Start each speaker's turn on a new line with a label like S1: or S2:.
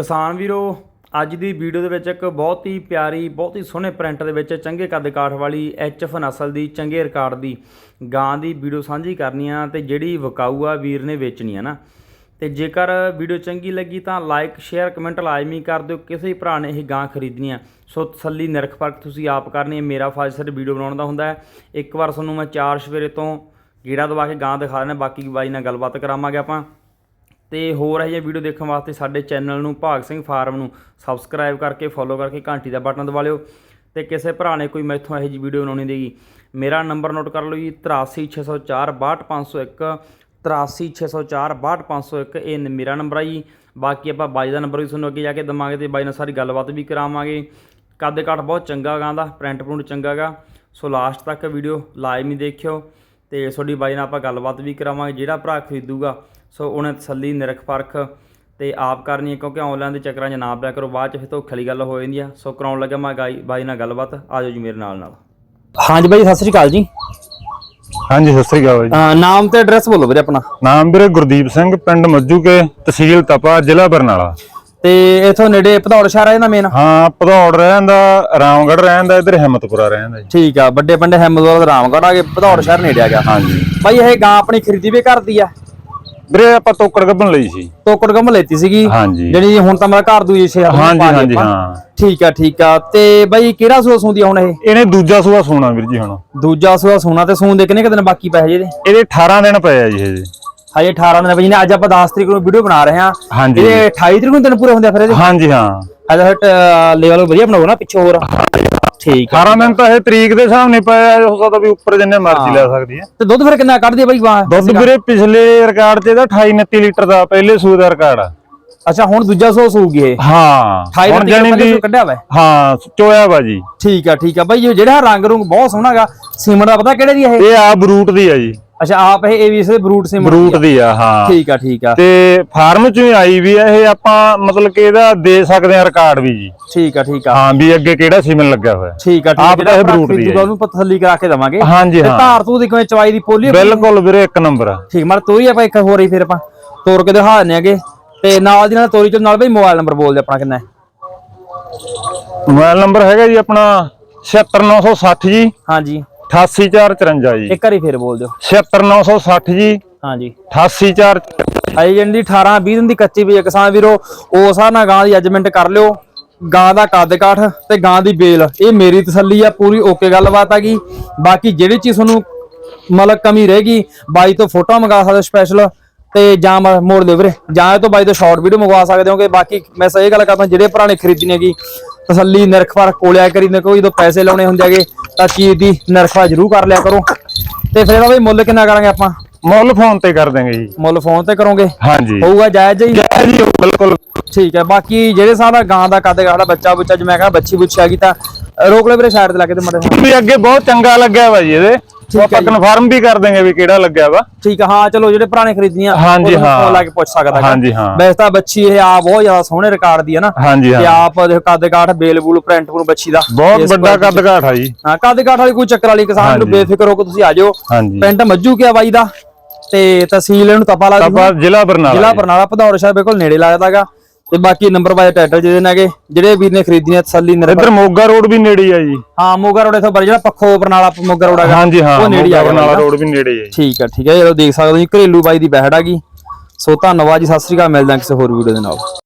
S1: ਕਿਸਾਨ ਵੀਰੋ, ਅੱਜ ਦੀ ਵੀਡੀਓ ਦੇ ਵਿੱਚ ਇੱਕ ਬਹੁਤ ਹੀ ਪਿਆਰੀ, ਬਹੁਤ ਹੀ ਸੋਹਣੇ ਪ੍ਰਿੰਟ ਦੇ ਵਿੱਚ ਚੰਗੇ ਕੱਦ ਕਾਠ ਵਾਲੀ ਐਚਐਫ ਨਸਲ ਦੀ ਚੰਗੇ ਰਿਕਾਰਡ ਦੀ ਗਾਂ ਦੀ ਵੀਡੀਓ ਸਾਂਝੀ ਕਰਨੀ ਆ ਤੇ ਜਿਹੜੀ ਵਕਾਊ ਆ ਵੀਰ ਨੇ ਵੇਚਣੀ ਆ ਨਾ। ਤੇ ਜੇਕਰ ਵੀਡੀਓ ਚੰਗੀ ਲੱਗੀ ਤਾਂ ਲਾਈਕ ਸ਼ੇਅਰ ਕਮੈਂਟ ਲਾਜ਼ਮੀ ਕਰ ਦਿਓ, ਕਿਸੇ ਭਰਾ ਨੇ ਇਹ ਗਾਂ ਖਰੀਦਣੀ ਆ। ਸੋ ਤਸੱਲੀ, ਨਿਰਖ ਪਰਖ ਤੁਸੀਂ ਆਪ ਕਰਨੀ ਹੈ ਮੇਰਾ ਫਰਜ਼ ਸਿਰ ਵੀਡੀਓ ਬਣਾਉਣ ਦਾ ਹੁੰਦਾ ਹੈ। ਇੱਕ ਵਾਰ ਤੁਹਾਨੂੰ ਮੈਂ ਚਾਰ ਸਵੇਰੇ ਤੋਂ ਗੇੜਾ ਦਵਾ ਕੇ ਗਾਂ ਦਿਖਾ ਦਿੰਦਾ, ਬਾਕੀ ਬਾਈ ਨਾਲ ਗੱਲਬਾਤ ਕਰਾਵਾਂਗੇ ਆਪਾਂ। ਤੇ ਹੋਰ ਇਹ ਜਿਹੀ ਵੀਡੀਓ ਦੇਖਣ ਵਾਸਤੇ ਸਾਡੇ ਚੈਨਲ ਨੂੰ, ਭਾਗ ਸਿੰਘ ਫਾਰਮ ਨੂੰ ਸਬਸਕ੍ਰਾਈਬ ਕਰਕੇ ਫੋਲੋ ਕਰਕੇ ਘੰਟੀ ਦਾ ਬਟਨ ਦਬਾ ਲਿਓ। ਤੇ ਕਿਸੇ ਭਰਾ ਨੇ ਕੋਈ ਮੈਥੋਂ ਇਹੋ ਜਿਹੀ ਵੀਡੀਓ ਬਣਾਉਣੀ ਦੇਗੀ ਮੇਰਾ ਨੰਬਰ ਨੋਟ ਕਰ ਲਓ ਜੀ 83604 62501 83604 62501 ਇਹ ਮੇਰਾ ਨੰਬਰ ਆ ਜੀ। ਬਾਕੀ ਆਪਾਂ ਬਾਈ ਦਾ ਨੰਬਰ ਵੀ ਤੁਹਾਨੂੰ ਅੱਗੇ ਜਾ ਕੇ ਦਵਾਂਗੇ ਤੇ ਬਾਈ ਨਾਲ ਸਾਰੀ ਗੱਲਬਾਤ ਵੀ ਕਰਾਵਾਂਗੇ। ਕੱਦ ਕਾਠ ਬਹੁਤ ਚੰਗਾ ਗਾਂ ਦਾ ਪ੍ਰਿੰਟ ਪ੍ਰਿੰਟ ਚੰਗਾ ਗਾ। ਸੋ ਲਾਸਟ ਤੱਕ ਵੀਡੀਓ ਲਾਜ਼ਮੀ ਦੇਖਿਓ ਤੇ ਤੁਹਾਡੀ ਬਾਈ ਨਾਲ ਆਪਾਂ ਗੱਲਬਾਤ ਵੀ ਕਰਾਵਾਂਗੇ, ਜਿਹੜਾ ਭਰਾ ਖਰੀਦੂਗਾ ਸੋ ਉਹਨੇ ਤਸੱਲੀ ਨਿਰਖ ਪਰਖ ਤੇ ਆਪ ਕਰਨੀ ਹੈ ਕਿਉਂਕਿ ਆਨਲਾਈਨ ਦੇ ਚੱਕਰਾਂ 'ਚ ਨਾ ਪਿਆ ਕਰੋ ਬਾਅਦ 'ਚ ਫਿਰ ਧੋਖੇ ਵਾਲੀ ਗੱਲ ਹੋ ਜਾਂਦੀ ਆ। ਸੋ ਕਰਾਉਣ ਲੱਗਾ ਮੈਂ ਗਾਈ ਬਾਈ ਨਾਲ ਗੱਲਬਾਤ ਆ ਜਾਓ ਜੀ ਮੇਰੇ ਨਾਲ ਨਾਲ। ਹਾਂਜੀ ਬਾਈ ਸਤਿ ਸ੍ਰੀ ਅਕਾਲ ਜੀ।
S2: ਹਾਂਜੀ ਸਤਿ ਸ੍ਰੀ ਅਕਾਲ ਜੀ।
S1: ਨਾਮ ਤੇ ਐਡਰੈਸ ਬੋਲੋ ਵੀਰੇ ਆਪਣਾ।
S2: ਨਾਮ ਵੀਰੇ ਗੁਰਦੀਪ ਸਿੰਘ ਪਿੰਡ ਮੱਜੂਕੇ ਤਹਿਸੀਲ ਤਪਾ ਜ਼ਿਲ੍ਹਾ ਬਰਨਾਲਾ।
S1: ਤੇ ਇਥੋਂ ਨੇੜੇ ਭਦੌੜ ਸ਼ਹਿਰ ਆ ਜਾਂਦਾ ਮੇਨ
S2: ਹਾਂ ਭਦੌੜ ਰਹਿੰਦਾ ਰਾਮਗੜ੍ਹ ਰਹਿੰਦਾ ਇਧਰ ਹਿੰਮਤਪੁਰਾ ਰਹਿੰਦਾ ਜੀ।
S1: ਠੀਕ ਆ ਵੱਡੇ ਪਿੰਡ ਹੈਮਦਵਾਲ ਰਾਮਗੜ੍ਹ ਆ ਕੇ ਭਦੌੜ ਸ਼ਹਿਰ ਨੇੜੇ ਆ ਗਿਆ।
S2: ਹਾਂਜੀ।
S1: ਬਾਈ ਇਹ ਗਾਂ ਆਪਣੀ ਖਰੀਦੀ ਵੀ ਕਰਦੀ ਆ?
S2: ਵੀਰੇ ਆਪਾਂ ਤੋਕੜ ਗੱਭਣ ਲਈ ਸੀ।
S1: ਤੋਕੜ ਗੰਮ ਲੈਤੀ ਸੀਗੀ।
S2: ਹਾਂਜੀ।
S1: ਜਿਹੜੀ ਹੁਣ ਤਾਂ ਮੇਰਾ ਘਰ ਦੂਜੀ ਛੇ
S2: ਹਾਂਜੀ ਹਾਂਜੀ ਹਾਂ।
S1: ਠੀਕ ਆ ਠੀਕ ਆ। ਤੇ ਬਾਈ ਕਿਹੜਾ ਸੂਆ ਸੂੰਦੀ ਆ ਹੁਣ ਇਹ?
S2: ਇਹਨੇ ਦੂਜਾ ਸੂਆ ਸੋਣਾ ਵੀਰ ਜੀ ਹੁਣ।
S1: ਦੂਜਾ ਸੂਆ ਸੋਨਾ ਤੇ ਸੂਨ ਦੇ ਕਿੰਨੇ ਕੁ ਦਿਨ ਬਾਕੀ ਪਏ ਹਜੇ ਇਹਦੇ?
S2: ਇਹਦੇ 18 ਦਿਨ ਪਏ ਆ ਜੀ ਹਜੇ।
S1: ਹਜੇ 18 ਦਿਨ ਪਏ ਨੇ ਅੱਜ ਆਪਾਂ 10 ਤਰੀਕ ਨੂੰ ਵੀਡੀਓ ਬਣਾ ਰਹੇ
S2: ਹਾਂਜੀ।
S1: ਇਹਦੇ 28 ਤਰੀਕ ਨੂੰ ਦਿਨ ਪੂਰੇ ਹੁੰਦੇ ਆ ਫਿਰ ਇਹਦੇ?
S2: ਹਾਂਜੀ ਹਾਂ।
S1: ਅੱਜ ਹਟ ਲੈਵਲ ਵਧੀਆ ਬਣਾਓ ਨਾ ਪਿੱਛੇ ਹੋਰ। ਠੀਕ ਆ
S2: 18 ਦਿਨ ਤਾਂ ਇਹ ਤਰੀਕ ਦੇ ਹਿਸਾਬ ਨਹੀਂ ਪਏ ਆ ਹੋ ਸਕਦਾ ਵੀ ਉੱਪਰ ਜਿੰਨੇ ਮਰਜ਼ੀ ਲੈ ਸਕਦੀ ਹੈ।
S1: ਤੇ ਦੁੱਧ ਫਿਰ ਕਿੰਨਾ ਕੱਢਦੀ ਆ ਬਾਈ ਗਾਂ
S2: ਦੁੱਧ ਵੀਰੇ ਪਿਛਲੇ ਰਿਕਾਰਡ 'ਚ ਇਹਦਾ 28 29 ਲੀਟਰ ਦਾ ਪਹਿਲੇ ਸੂ ਦਾ ਰਿਕਾਰਡ ਆ।
S1: ਅੱਛਾ ਹੁਣ ਦੂਜਾ ਸੂਆ ਸੂਗੀ ਇਹ।
S2: ਹਾਂ
S1: 28
S2: ਹੁਣ
S1: ਤਰੀਕ
S2: ਜਾਣੀ
S1: ਨੂੰ
S2: ਦੀ
S1: ਕੱਢਿਆ ਵਾ।
S2: ਹਾਂ ਚੋਇਆ ਬਾਜੀ
S1: ਠੀਕ ਆ ਠੀਕ ਆ। ਬਾਈ ਇਹ ਜਿਹੜਾ ਰੰਗ ਰੁੰਗ ਬਹੁਤ ਸੋਹਣਾਗਾ ਸੀਮਨ ਦਾ ਪਤਾ ਕਿਹੜੇ ਦੀ ਇਹ?
S2: ਇਹ ਆ ਬਰੂਟ ਦੀ ਆ ਜੀ।
S1: ਅੱਛਾ ਆਪ ਇਹ ਏਵੀਐਸ ਦੇ ਬਰੂਟ ਸੀਮਨ
S2: ਬਰੂਟ ਦੀ ਆ ਹਾਂ।
S1: ਠੀਕ ਆ ਠੀਕ ਆ।
S2: ਤੇ ਫਾਰਮ ਚੋਂ ਹੀ ਆਈ ਵੀ ਆ ਇਹ ਆਪਾਂ ਮਤਲਬ ਕਿ ਇਹਦਾ ਦੇ ਸਕਦੇ ਆ ਰਿਕਾਰਡ ਵੀ ਜੀ।
S1: ਠੀਕ ਆ ਠੀਕ ਆ।
S2: ਹਾਂ ਵੀ ਅੱਗੇ ਕਿਹੜਾ ਸੀਮਨ ਲੱਗਿਆ ਹੋਇਆ।
S1: ਠੀਕ ਆ ਠੀਕ ਆ।
S2: ਆਪ ਤਾਂ ਇਹ ਬਰੂਟ ਦੀ ਹੈ।
S1: ਉਹਨੂੰ ਤਸੱਲੀ ਕਰਾ ਕੇ ਦਵਾਂਗੇ।
S2: ਹਾਂਜੀ ਹਾਂ।
S1: ਧਾਰ ਤੂੰ ਦੀ ਕਿਵੇਂ ਚਵਾਈ ਦੀ ਪੋਲੀ ਆ?
S2: ਬਿਲਕੁਲ ਵੀਰੇ ਇੱਕ ਨੰਬਰ ਆ।
S1: ਠੀਕ ਮਰ ਤੋਰੀ ਆਪਾਂ ਇੱਕ ਹੋਰ ਹੀ ਫਿਰ ਆਪਾਂ ਤੋਰ ਕੇ ਦਿਖਾ ਦਿੰਨੇ ਆਗੇ। ਤੇ ਨਾਲ ਦੀ ਨਾਲ ਤੋਰੀ ਚ ਨਾਲ ਬਈ ਮੋਬਾਈਲ ਨੰਬਰ ਬੋਲ ਦੇ ਆਪਣਾ ਕਿੰਨਾ ਹੈ।
S2: ਮੋਬਾਈਲ ਨੰਬਰ ਹੈਗਾ ਜੀ ਆਪਣਾ 76960 ਜੀ।
S1: ਹਾਂਜੀ
S2: 88454 ਜੀ।
S1: ਇੱਕ ਵਾਰੀ ਫਿਰ ਬੋਲ ਦਿਓ।
S2: 76960 ਜੀ।
S1: ਹਾਂਜੀ।
S2: 88454
S1: ਆਈ ਜੰਦੀ 18 20 ਦਿਨ ਦੀ ਕੱਚੀ ਵੀ ਹੈ ਕਿਸਾਨ ਵੀਰੋ। ਉਸ ਹਿਸਾਬ ਨਾਲ ਗਾਂ ਦੀ ਜੱਜਮੈਂਟ ਕਰ ਲਿਓ। ਗਾਂ ਦਾ ਕੱਦ ਕਾਠ ਤੇ ਗਾਂ ਦੀ ਬੇਲ। ਇਹ ਮੇਰੀ ਤਸੱਲੀ ਆ ਪੂਰੀ ਓਕੇ ਗੱਲਬਾਤ ਹੈਗੀ ਬਾਕੀ ਜਿਹੜੀ ਚੀਜ਼ ਤੁਹਾਨੂੰ ਮਤਲਬ ਕਮੀ ਰਹੇਗੀ ਬਾਈ ਤੋਂ ਫੋਟੋ ਮੰਗਾ ਸਕਦੇ ਸਪੈਸ਼ਲ ਤੇ ਜਾਂ ਮੋੜ ਦਿਓ ਵੀਰੇ। ਜਾਂ ਇਹ ਤੋਂ ਬਾਈ ਤੋਂ ਸ਼ਾਰਟ ਵੀਡੀਓ ਮੰਗਵਾ ਸਕਦੇ ਹੋਗੇ। ਬਾਕੀ ਮੈਂ ਸਹੀ ਗੱਲ ਕਰਦਾ ਜਿਹੜੇ ਭਰਾ ਨੇ ਖਰੀਦਣੀ ਹੈਗੀ ਤਸੱਲੀ ਨਿਰਖ ਪਰ ਕੋਲਿਆ ਕਰੀ ਨੇ ਕੋਈ ਜਦੋਂ ਪੈਸੇ ਲਾਉਣੇ ਹੁੰਦੇ ਹੈਗੇ ਤਾਂ ਚੀਜ਼ ਦੀ ਨਿਰਖਾ ਜ਼ਰੂਰ ਕਰ ਲਿਆ ਕਰੋ। ਤੇ ਫਿਰ ਇਹਦਾ ਬਈ ਮੁੱਲ ਕਿੰਨਾ ਕਰਾਂਗੇ ਆਪਾਂ?
S2: ਮੁੱਲ ਫੋਨ ਤੇ ਕਰ ਦਾਂਗੇ ਜੀ।
S1: ਮੁੱਲ ਫੋਨ ਤੇ ਕਰੋਗੇ?
S2: ਹਾਂਜੀ।
S1: ਹੋਊਗਾ ਜਾਇਜ਼ ਜੀ?
S2: ਜੈ ਜੀ ਬਿਲਕੁਲ।
S1: ਠੀਕ ਹੈ ਬਾਕੀ ਜਿਹੜੇ ਦਾ ਗਾਂ ਦਾ ਕੱਦ ਕਾਠਾ ਬੱਚਾ ਬੁੱਚਾ ਜਿਵੇਂ ਕਹਾਂ ਬੱਚੀ ਬੁੱਚੀ ਆ ਗਈ ਤਾਂ ਰੋਕ ਲੈ ਵੀਰੇ ਸਾਈਡ ਤੇ ਲਾ ਕੇ ਤੇ ਮੜੇ
S2: ਵੀ ਅੱਗੇ ਬਹੁਤ ਚੰਗਾ ਲੱਗਿਆ ਵਾ ਜੀ ਇਹਦੇ। ਉਹ ਆਪਾਂ ਕਨਫਰਮ ਵੀ ਕਰ ਦਾਂਗੇ ਵੀ ਕਿਹੜਾ ਲੱਗਿਆ ਵਾ।
S1: ਠੀਕ ਆ ਹਾਂ ਚਲੋ ਜਿਹੜੇ ਪੁਰਾਣੇ ਖਰੀਦੀਆਂ
S2: ਹਾਂਜੀ, ਹਾਂ।
S1: ਲਾ ਕੇ ਪੁੱਛ ਸਕਦਾ।
S2: ਹਾਂਜੀ, ਹਾਂ।
S1: ਵੈਸੇ ਤਾਂ ਬੱਚੀ ਇਹ ਆ ਬਹੁਤ ਜ਼ਿਆਦਾ ਸੋਹਣੇ ਰਿਕਾਰਡ ਦੀ ਹੈ ਨਾ।
S2: ਹਾਂਜੀ
S1: ਤੇ ਆਪ ਦੇਖੋ ਕੱਦ ਕਾਠ ਬੇਲ ਬੂਲ ਪ੍ਰਿੰਟ ਨੂੰ ਬੱਚੀ ਦਾ।
S2: ਬਹੁਤ ਵੱਡਾ ਕੱਦ ਕਾਠ ਆ ਜੀ।
S1: ਹਾਂ ਕੱਦ ਕਾਠ ਵਾਲੀ ਕੋਈ ਚੱਕਰ ਵਾਲੀ ਕਿਸਾਨ ਨੂੰ। ਬੇਫਿਕਰ ਹੋ ਕੇ ਤੁਸੀਂ ਆ ਜਾਓ ਪਿੰਡ ਮੱਜੂ ਕਿਆ ਬਾਈ ਦਾ? ਤੇ ਤਹਿਸੀਲ ਇਹਨੂੰ ਤਪਾ ਲੱਗਦੀ
S2: ਆਪਾਂ ਜ਼ਿਲ੍ਹਾ ਬਰਨਾਲਾ
S1: ਜ਼ਿਲ੍ਹਾ। ਬਰਨਾਲਾ ਭਦੌੜ ਸਾਹਿਬ ਬਿਲਕੁਲ ਨੇੜੇ ਲੱਗਦਾਗਾ ਤੇ ਬਾਕੀ ਨੰਬਰ ਬਾਏ ਟਾਈਟਲ ਜਿਹਦੇ ਨੇਗੇ ਜਿਹੜੇ ਵੀਰ ਨੇ ਖਰੀਦੀਆਂ ਤਸੱਲੀ ਨਿਰਭਰ
S2: ਇੱਧਰ ਮੋਗਾ ਰੋਡ ਵੀ ਨੇੜੇ ਆ ਜੀ।
S1: ਹਾਂ ਮੋਗਾ ਰੋਡ ਇਥੋਂ ਬਰ ਜਿਹੜਾ ਪੱਖੋ ਬਰਨਾਲਾ ਮੋਗਾ ਰੋਡ ਹੈਗਾ
S2: ਹਾਂਜੀ ਹਾਂ
S1: ਉਹ ਨੇੜੇ ਆ
S2: ਬਰਨਾਲਾ। ਰੋਡ ਵੀ ਨੇੜੇ ਆ ਜੀ।
S1: ਠੀਕ ਹੈ ਠੀਕ ਹੈ ਜਦੋਂ ਦੇਖ ਸਕਦੇ ਹੋ ਜੀ ਘਰੇਲੂ ਬਾਈ ਦੀ ਬਹਿੜ ਹੈਗੀ ਸੋ ਧੰਨਵਾਦ ਜੀ ਸਤਿ ਸ੍ਰੀ ਅਕਾਲ ਮਿਲਦੇ ਕਿਸੇ ਹੋਰ ਵੀਡੀਓ ਦੇ ਨਾਲ।